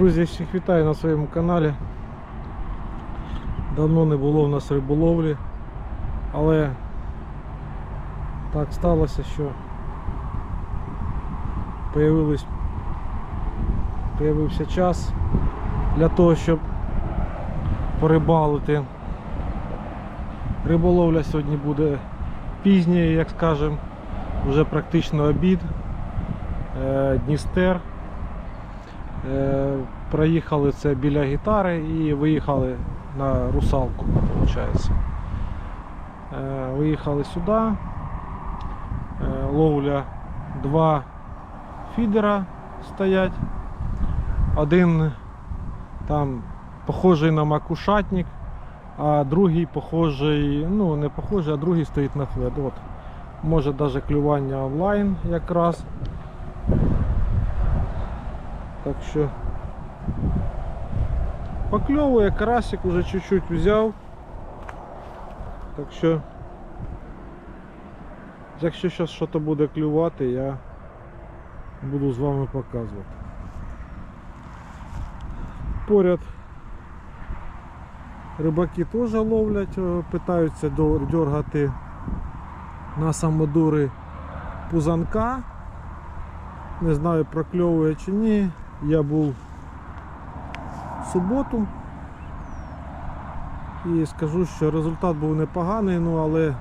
Друзі, всіх вітаю на своєму каналі. Давно не було в нас риболовлі, але так сталося, що появились, появився час для того, щоб порибалити. Риболовля сьогодні буде пізньою, як скажемо, вже практично обід. Е, Дністер. Е, Проїхали це біля гітари і виїхали на русалку, виходить. Е, Виїхали сюди. Е, Ловля два фідера стоять. Один там похожий на макушатник, а другий похожий, ну не похожий, а другий стоїть на флет. От. Може навіть клювання онлайн якраз. Так що покльовує, карасик уже чуть-чуть взяв. Так що, якщо зараз щось буде клювати, я буду з вами показувати. Поряд рибаки теж ловлять, е, питаються дергати на самодури пузанка. Не знаю, прокльовує чи ні. Я був в суботу і скажу, що результат був непоганий, ну але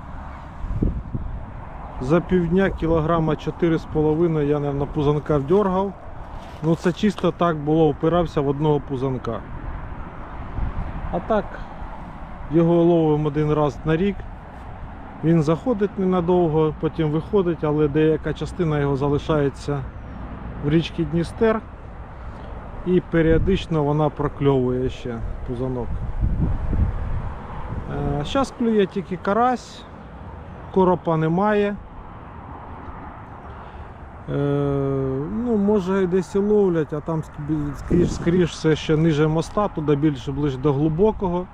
за півдня кілограма 4,5 я на пузанка вдергав. Ну це чисто так було, впирався в одного пузанка. А так, його ловимо один раз на рік. Він заходить ненадовго, потім виходить, але деяка частина його залишається в річці Дністер і періодично вона прокльовує ще пузанок. Зараз клює тільки карась, коропа немає. Е, ну, може десь і ловлять, а там скоріш, скоріш все ще ниже моста, туди більше ближче до глибокого.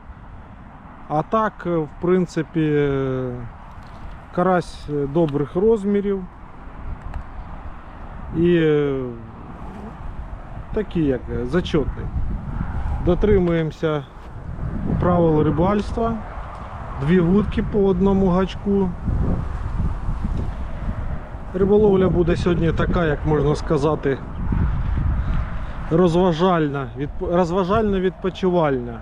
А так, е, в принципі, е, карась е, добрих розмірів. І такий як е, зачетний. Дотримуємося правил рибальства. Дві вудки по одному гачку. Риболовля буде сьогодні така, як можна сказати, розважальна, розважально відпочивальна.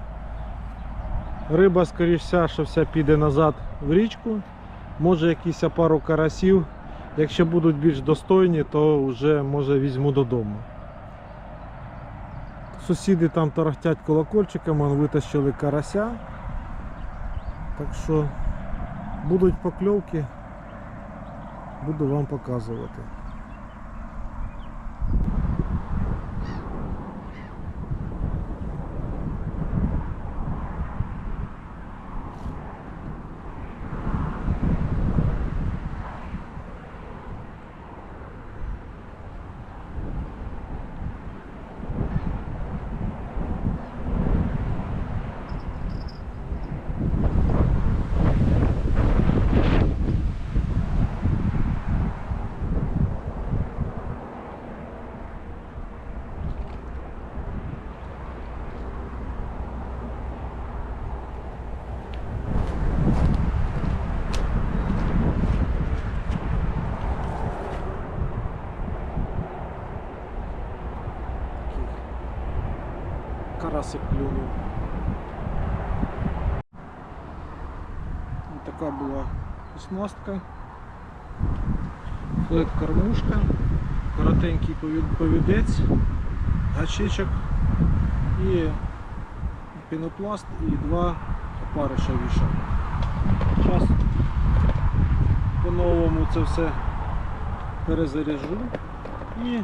Риба, скоріш що вся піде назад в річку. Може якісь пару карасів. Якщо будуть більш достойні, то вже може візьму додому. Сусіди там тарахтять колокольчиками, витащили карася. Так що будуть покльовки, буду вам показувати. Карасик клюнув. Ось така була оснастка. Флет кормушка, коротенький повід- повідець, гачечок і пінопласт і два опариша вішав. Зараз по-новому це все перезаряжу і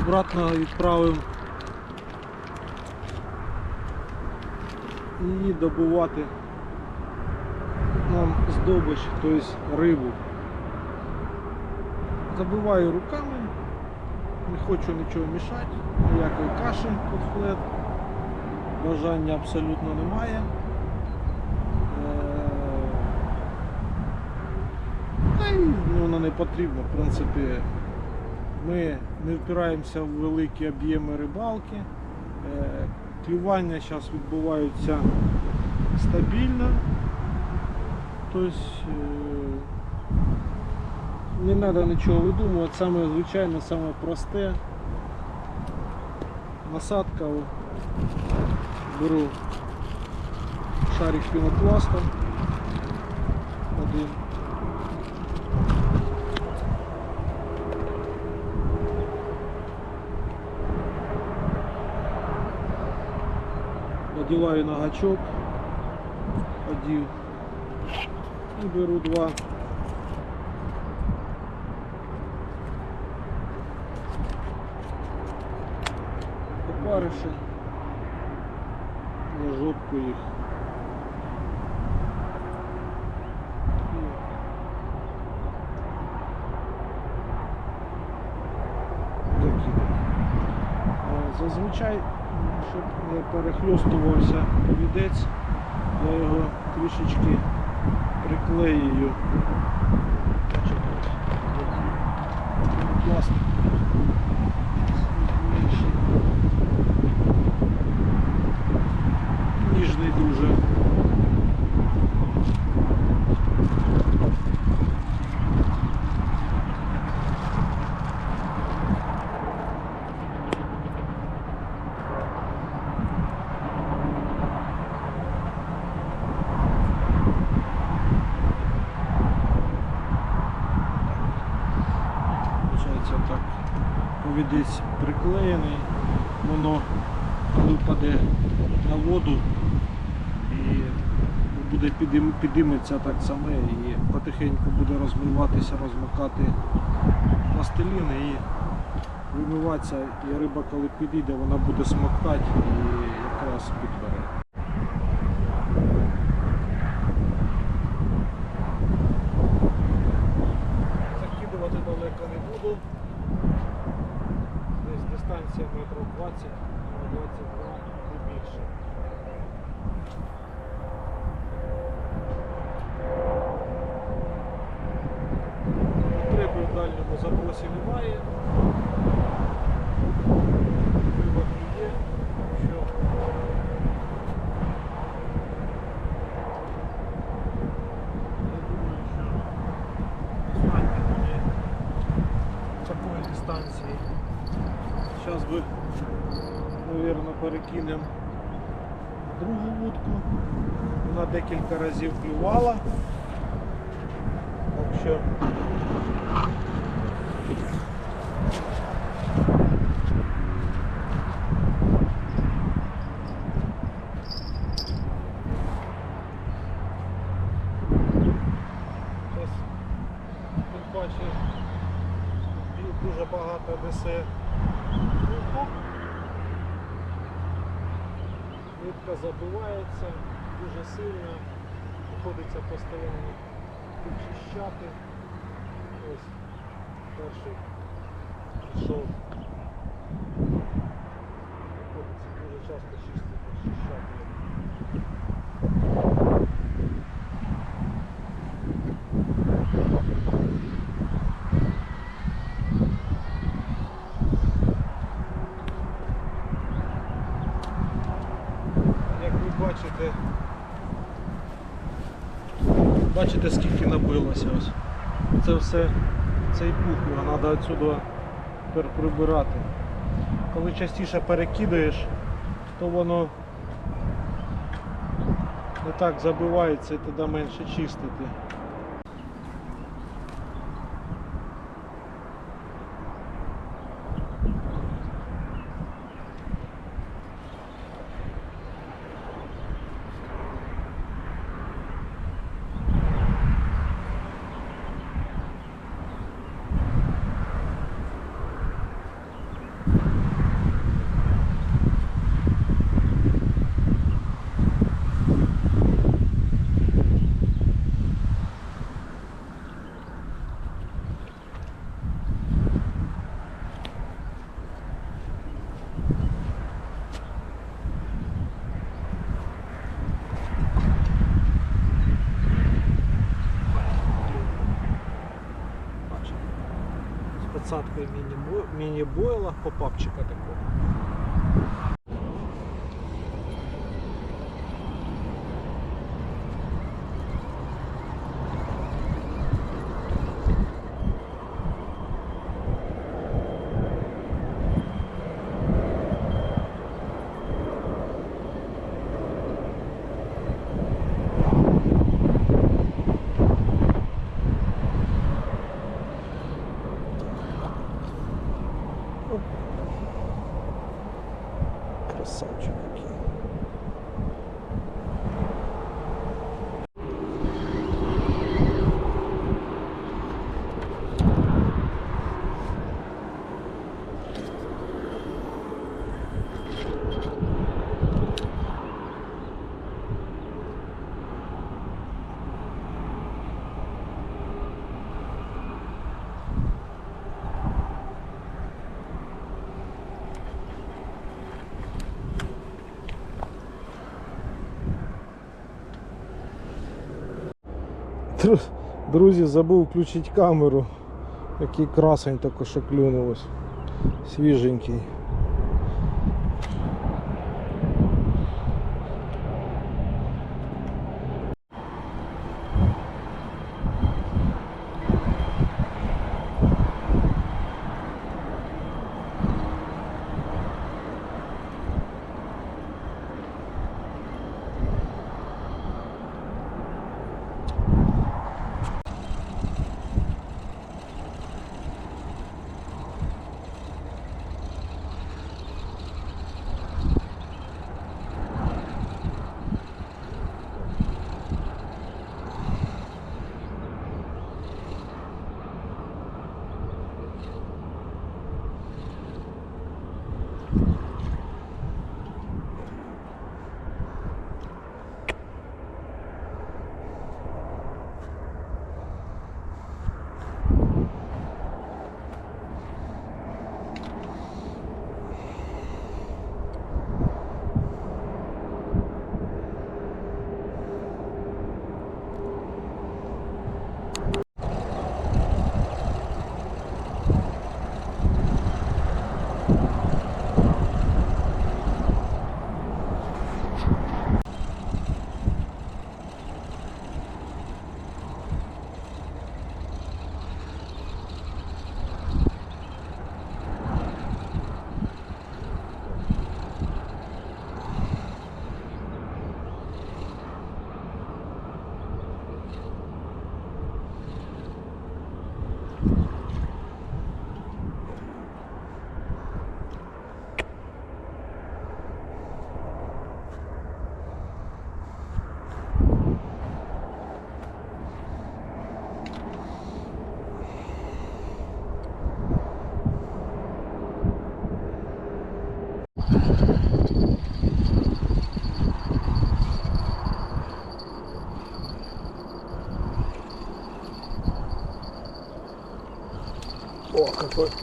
обратно відправив. І добувати нам здобич, тобто рибу. Забиваю руками, не хочу нічого мішати, ніякої каші під флет, бажання абсолютно немає. Е, Та й ну, воно не потрібно, в принципі, Ми не впираємося в великі об'єми рибалки. Е, Клювання зараз відбуваються стабільно. Тобто е, не треба нічого видумувати, саме звичайне, саме просте. Насадка. Беру шарик пінопласту. Один. Надіваю на гачок, одів і беру два. Опариші на жопку їх. І такі. Е, Зазвичай, щоб не перехльостувався повідець, я його трішечки приклеюю. Пластик. Ніжний дуже. Получається так. Повідець приклеєний, воно коли впаде на воду і буде підім, підіметься так само і потихеньку буде розмиватися, розмикати пластилін і вимиватися, і риба коли підійде, вона буде смоктати і якраз підбере. Yeah. Перекинемо другу вудку. Вона декілька разів клювала. Так що паче ду- дуже багато несе Нитка забивається дуже сильно, приходиться постійно підчищати. Ось перший пішов. Приходиться дуже часто чистити, підчищати. Як ви бачите, бачите скільки набилося ось. Це все цей пух, його треба відсюди прибирати. Коли частіше перекидаєш, то воно не так забивається і тоді менше чистити. Двадцаткою міні-бо- міні по такого. Красавчик який. Дру- Друзі, забув включити камеру. Який красень також клюнулось. Свіженький.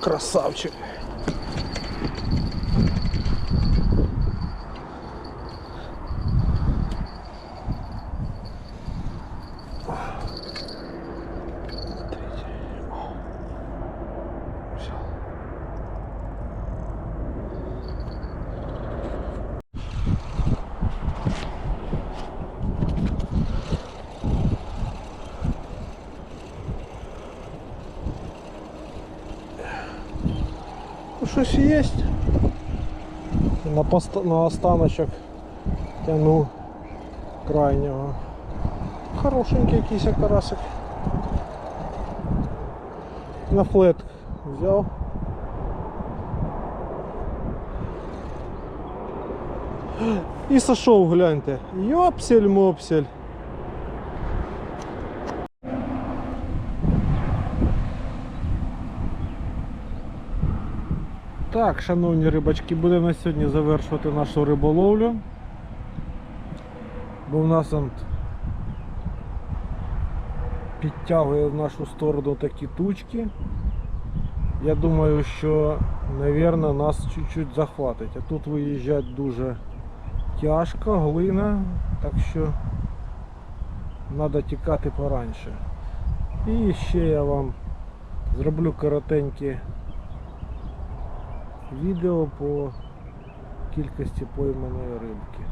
Красавчик. Щось є. На, пост... на останочок тяну крайнього. Хорошенький якийсь карасик. На флет взяв. І сошов, гляньте. Йопсель-мопсель. Так, шановні рибачки, будемо на сьогодні завершувати нашу риболовлю. Бо в нас он підтягує в нашу сторону такі тучки. Я думаю, що, мабуть, нас чуть-чуть захватить. А тут виїжджати дуже тяжко, глина, так що треба тікати пораньше. І ще я вам Зроблю коротеньке відео по кількості пойманої рибки.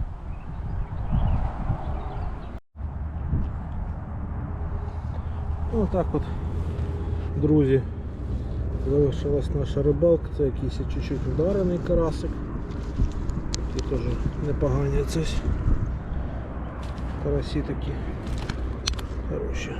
Ну так от, друзі, залишилась наша рибалка, це якийсь чуть-чуть ударений карасик. Такі теж непогані це. Карасі такі хороші.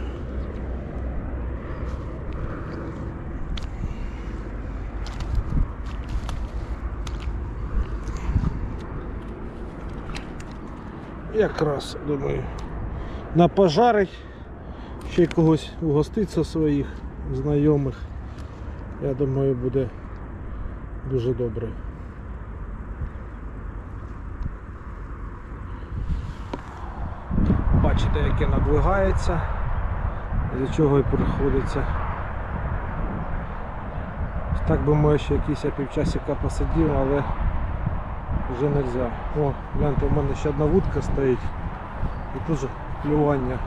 Якраз, думаю, напожарить, ще когось угоститься своїх знайомих. Я думаю, буде дуже добре. Бачите, яке надвигається, з чого і приходиться. Так би ми ще якісь я півчасика посидів, але вже нельзя. О, гляньте, у мене ще одна вудка стоїть і теж клювання